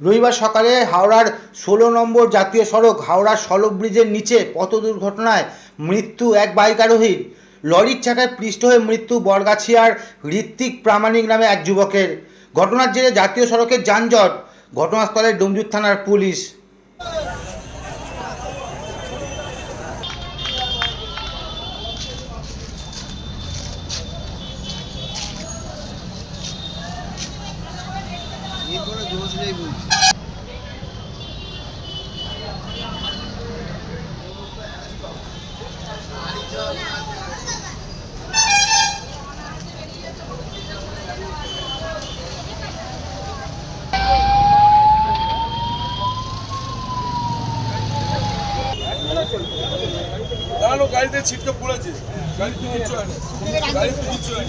রবিবার সকালে হাওড়ার ষোলো নম্বর জাতীয় সড়ক হাওড়ার সড়ক ব্রিজের নিচে পথ দুর্ঘটনায় মৃত্যু এক বাইক আরোহী লরির চাকায় পৃষ্ঠ হয়ে মৃত্যু বরগাছিয়ার ঋত্বিক প্রামাণিক নামে এক যুবকের। ঘটনার জেরে জাতীয় সড়কের যানজট, ঘটনাস্থলে ডুমজুর থানার পুলিশ। বলছি। গাড়িতে ছিটকে পড়েছে। গাড়িতে কিচ্ছু হয় গাড়িতে কিচ্ছু হয়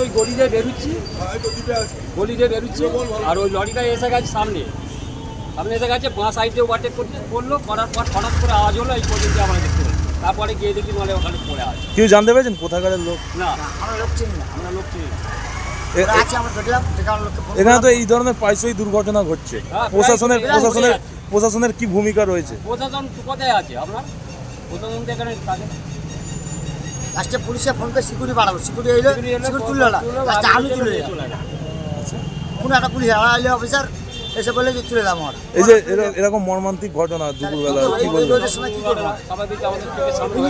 ওই গলি দিয়ে বেরোচ্ছি। গলি দিয়ে বেরোচ্ছি আর ওই লরিটা এসে গেছে সামনে। সামনে এসে গেছে বাঁ সাইডে ওভারটেক করতে করল করার পর হঠাৎ করে আওয়াজ হলো এই পর্যন্ত আমরা দেখতে তারপরে গিয়ে দেখি নলে ওখানে পড়ে আছে। কেউ জানতে পেরেছেন? কোথাকারের লোক? না আমরা লোক চিনি না আমরা লোক চিনি না। এখানে তো এই ধরনের প্রায়শই দুর্ঘটনা ঘটছে হ্যাঁ, প্রশাসনের প্রশাসনের প্রশাসনের কি ভূমিকা রয়েছে প্রশাসন কোথায় আছে আপনার প্রশাসন তো এখানে থাকে লাস্টে পুলিশে ফোন করে সিকিউরিটি বাড়াবো সিকিউরিটি এলো সিকিউরিটি তুললো না তুললো, লাস্টে আলু তুলে। কোনো একটা পুলিশ আইলে অফিসার এসে বলে যে তুলে দাম এই যে এরকম মর্মান্তিক ঘটনা দুপুরবেলা কি হয়ে।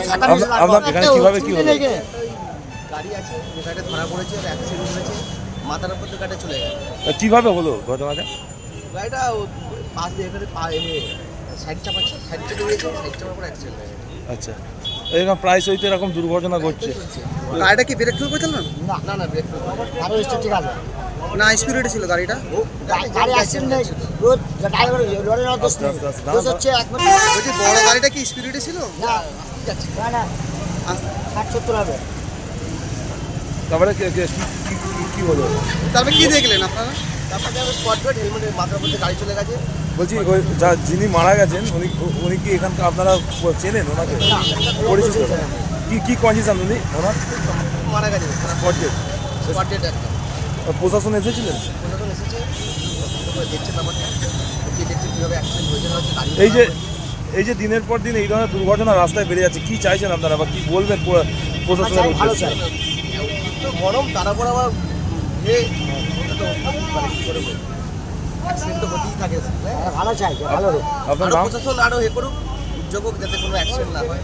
ছাতা আপনার-। এখানে কীভাবে কি হলো? গাড়ি আছে যেখানে ধরা পড়েছে অ্যাক্সিডেন্ট হয়েছে মাথার উপর থেকে গাড়িটা চলে গেছে কীভাবে হলো ঘটনাটা? গাড়িটা ও পাশ দিয়ে এখানে পা সাইড চাপাচ্ছে সাইড চেপে দিয়েছে সাইড চাপার পর অ্যাক্সিডেন্ট হয়ে গেছে। আচ্ছা। এরকম প্রায়শই তো এরকম দুর্ঘটনা ঘটছে। গাড়িটা কি ব্রেক ফেল করেছিল না? না না ব্রেক ফেল আরও স্টেট ঠিক আছে না স্পিডে ছিল গাড়িটা? ও গাড়ি অ্যাক্সিডেন্ট নেই রোড ড্রাইভার দোষ নেই আস্তে আস্তে, দোষ হচ্ছে এক মিনিট। বড় গাড়িটা কি স্পিডে ছিল? না না না ষাট সত্তর হবে। তারপরে কে- কে- কি- কি- কি- কি হলো? তারপরে কি দেখলেন আপনারা? বলছি ওই যা যিনি মারা গেছেন উনি উনি কি এখানকার আপনারা চেনেন ওনাকে? পরিচিত? কি কি কন্ডিশন উনি? ওনার? মারা গেছে। স্পট ডেট স্পট ডেট একটা। প্রশাসন এসেছিলেন? প্রশাসন এসেছে। তারপরে দেখছে ব্যাপারটা। কি দেখছে কীভাবে অ্যাক্সিডেন্ট হয়েছে না গাড়ি এই যে এই যে দিনের পর দিন এই ধরনের দুর্ঘটনা রাস্তায় বেড়ে যাচ্ছে কি চাইছেন আপনারা বা কি বলবেন প্র- প্রশাসনের উদ্দেশ্যে? গরম তারপর আবার এ ওটা তো মানে কি করে অ্যাক্সিডেন্ট তো হতেই থাকে হ্যাঁ, ভালো চাই ভালো হোক আরও প্রশাসন এ করুক উদ্যোগ যাতে কোনো অ্যাক্সিডেন্ট না হয়।